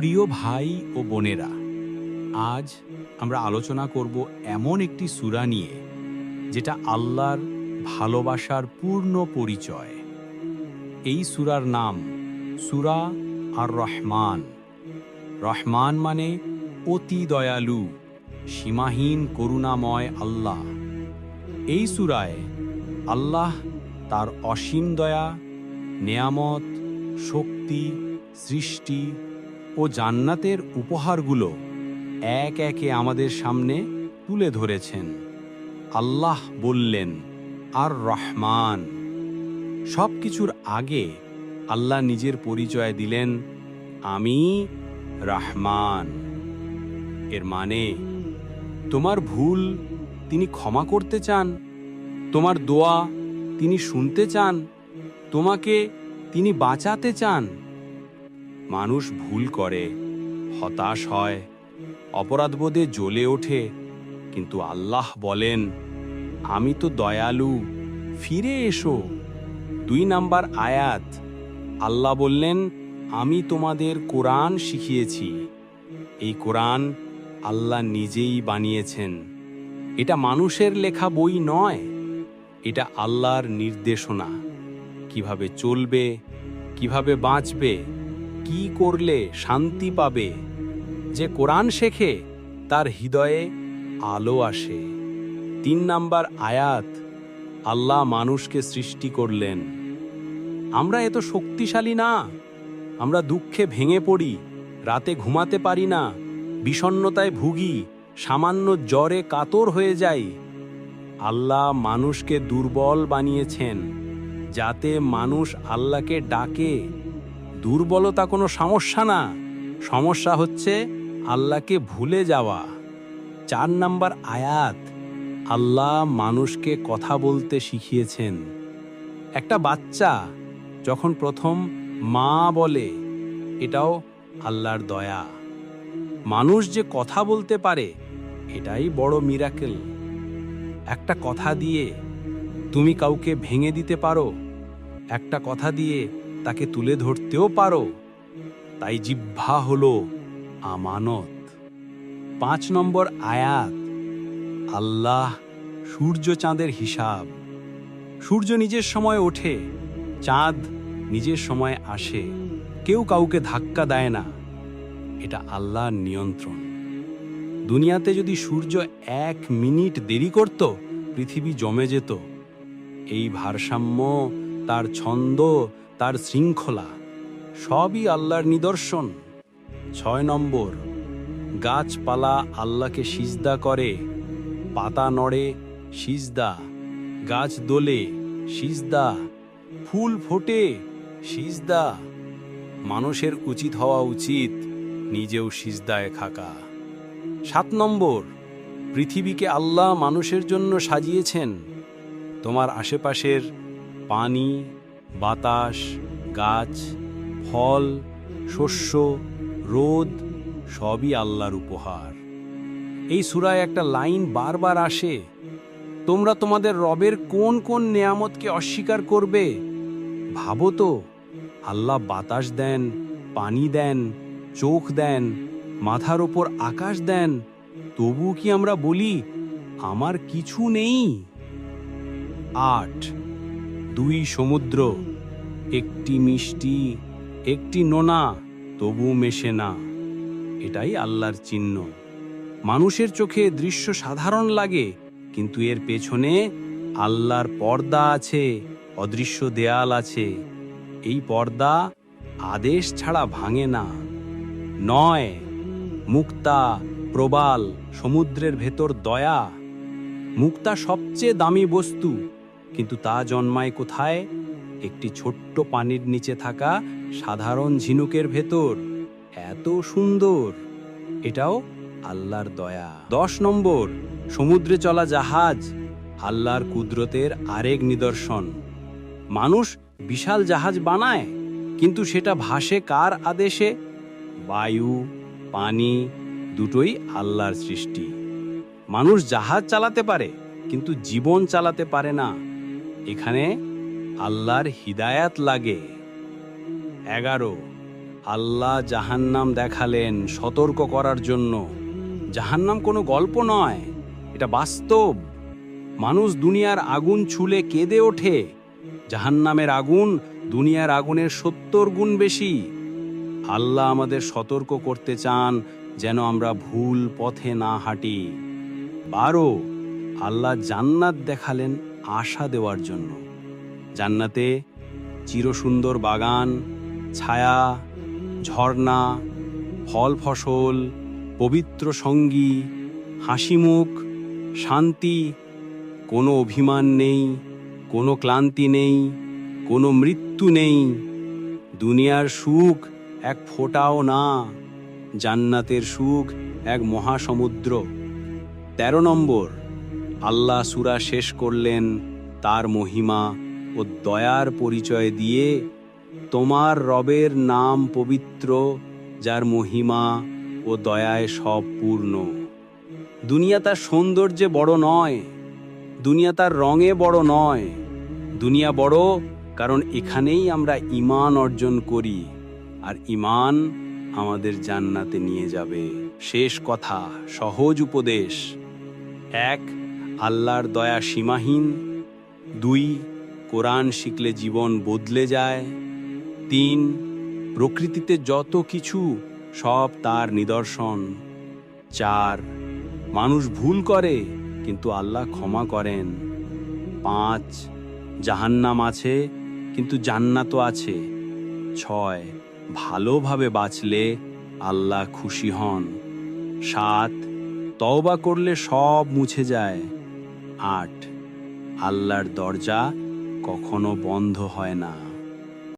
প্রিয় ভাই ও বোনেরা, আজ আমরা আলোচনা করব এমন একটি সূরা নিয়ে, যেটা আল্লাহর ভালোবাসার পূর্ণ পরিচয়। এই সূরার নাম সূরা আর রহমান রহমান মানে অতি দয়ালু, সীমাহীন করুণাময় আল্লাহ। এই সূরায় আল্লাহ তার অসীম দয়া, নেয়ামত, শক্তি, সৃষ্টি ও জান্নাতের উপহারগুলো এক একে আমাদের সামনে তুলে ধরেছেন। আল্লাহ বললেন, আর রহমান। সব কিছুর আগে আল্লাহ নিজের পরিচয় দিলেন, আমি রহমান। এর মানে তোমার ভুল তিনি ক্ষমা করতে চান, তোমার দোয়া তিনি শুনতে চান, তোমাকে তিনি বাঁচাতে চান। মানুষ ভুল করে, হতাশ হয়, অপরাধবোধে জ্বলে ওঠে, কিন্তু আল্লাহ বলেন, আমি তো দয়ালু, ফিরে এসো। দুই নাম্বার আয়াত, আল্লাহ বললেন, আমি তোমাদের কোরআন শিখিয়েছি। এই কোরআন আল্লাহ নিজেই বানিয়েছেন। এটা মানুষের লেখা বই নয়, এটা আল্লাহর নির্দেশনা। কীভাবে চলবে, কীভাবে বাঁচবে কি করলে শান্তি পাবে? যে কোরআন শেখে, তার হৃদয়ে আলো আসে। তিন নাম্বার আয়াত, আল্লাহ মানুষকে সৃষ্টি করলেন। আমরা এত শক্তিশালী না। আমরা দুঃখে ভেঙে পড়ি, রাতে ঘুমাতে পারি না, বিষণ্ণতায় ভুগি, সামান্য জ্বরে কাতর হয়ে যাই। আল্লাহ মানুষকে দুর্বল বানিয়েছেন, যাতে মানুষ আল্লাহকে ডাকে। দুর্বলতা কোনো সমস্যা না। সমস্যা হচ্ছে আল্লাহকে ভুলে যাওয়া। চার নাম্বার আয়াত, আল্লাহ মানুষকে কথা বলতে শিখিয়েছেন। একটা বাচ্চা যখন প্রথম মা বলে, এটাও আল্লাহর দয়া। মানুষ যে কথা বলতে পারে, এটাই বড় মিরাকেল একটা কথা দিয়ে তুমি কাউকে ভেঙে দিতে পারো, একটা কথা দিয়ে তাকে তুলে ধরতেও পারো। তাই জিহ্বা হল আমানত। পাঁচ নম্বর আয়াত, আল্লাহ সূর্য চাঁদের হিসাব। সূর্য নিজের সময় ওঠে, চাঁদ নিজের সময় আসে। কেউ কাউকে ধাক্কা দেয় না। এটা আল্লাহর নিয়ন্ত্রণ। দুনিয়াতে যদি সূর্য এক মিনিট দেরি করত, পৃথিবী জমে যেত। এই ভারসাম্য, তার ছন্দ তার শৃঙ্খলা, সবই আল্লাহর নিদর্শন। ছয় নম্বর, গাছপালা আল্লাহকে সিজদা করে, পাতা নড়ে, সিজদা। গাছ দোলে, সিজদা। ফুল ফোটে, সিজদা। মানুষের উচিত হওয়া উচিত, নিজেও সিজদায় থাকা। সাত নম্বর, পৃথিবীকে আল্লাহ মানুষের জন্য সাজিয়েছেন। তোমার আশেপাশের পানি বাতাস, গাছ, ফল, শস্য, রোদ, সবই আল্লাহর উপহার। এই সুরায় একটা লাইন বারবার আসে, তোমরা তোমাদের রবের কোন কোন নেয়ামতকে অস্বীকার করবে? ভাবো তো, আল্লাহ বাতাস দেন, পানি দেন, চোখ দেন, মাথার ওপর আকাশ দেন তবু কি আমরা বলি, আমার কিছু নেই? আট দুই সমুদ্র, একটি মিষ্টি, একটি নোনা তবু মেশে না। এটাই আল্লাহর চিহ্ন। মানুষের চোখে দৃশ্য সাধারণ লাগে, কিন্তু এর পেছনে আল্লাহর পর্দা আছে, অদৃশ্য দেয়াল আছে। এই পর্দা আদেশ ছাড়া ভাঙে না। নয়, মুক্তা, প্রবাল, সমুদ্রের ভেতর দয়া। মুক্তা সবচেয়ে দামি বস্তু। কিন্তু তা জন্মায় কোথায়? একটি ছোট্ট পানির নিচে থাকা সাধারণ ঝিনুকের ভেতর। এত সুন্দর। এটাও আল্লাহর দয়া। দশ নম্বর, সমুদ্রে চলা জাহাজ, আল্লাহর কুদরতের আরেক নিদর্শন। মানুষ বিশাল জাহাজ বানায়, কিন্তু সেটা ভাসে কার আদেশে? বায়ু, পানি, দুটোই আল্লাহর সৃষ্টি। মানুষ জাহাজ চালাতে পারে, কিন্তু জীবন চালাতে পারে না। এখানে আল্লাহর হিদায়াত লাগে। এগারো, আল্লাহ জাহান্নাম দেখালেন সতর্ক করার জন্য। জাহান্নাম কোনো গল্প নয়, এটা বাস্তব। মানুষ দুনিয়ার আগুন ছুলে কেঁদে ওঠে। জাহান্নামের আগুন দুনিয়ার আগুনের সত্তর গুণ বেশি। আল্লাহ আমাদের সতর্ক করতে চান যেন আমরা ভুল পথে না হাঁটি। বারো, আল্লাহ জান্নাত দেখালেন। আশা দেওয়ার জন্য। জান্নাতে চিরসুন্দর বাগান, ছায়া, ঝর্ণা, ফল ফসল, পবিত্র সঙ্গী হাসিমুখ শান্তি, কোনো অভিমান নেই, কোনো ক্লান্তি নেই, কোনো মৃত্যু নেই। দুনিয়ার সুখ এক ফোটাও না, জান্নাতের সুখ এক মহাসমুদ্র। তেরো নম্বর আল্লাহ সুরা শেষ করলেন তার মহিমা ও দয়ার পরিচয় দিয়ে তোমার রবের নাম পবিত্র, যার মহিমা ও দয়ায় সব পূর্ণ। দুনিয়া তার সৌন্দর্যে বড় নয়, দুনিয়া তার রঙে বড় নয়। দুনিয়া বড় কারণ এখানেই আমরা ঈমান অর্জন করি আর ঈমান আমাদের জান্নাতে নিয়ে যাবে। শেষ কথা, সহজ উপদেশ। এক আল্লাহর দয়া সীমাহীন। দুই, কোরআন শিখলে জীবন বদলে যায়। তিন, প্রকৃতিতে যত কিছু, সব তার নিদর্শন। চার, মানুষ ভুল করে, কিন্তু আল্লাহ ক্ষমা করেন। পাঁচ, জাহান্নাম আছে, কিন্তু জান্নাতও আছে। ছয়, ভালোভাবে বাঁচলে আল্লাহ খুশি হন। সাত, তওবা করলে সব মুছে যায়। আট। আল্লাহর দরজা কখনো বন্ধ হয় না।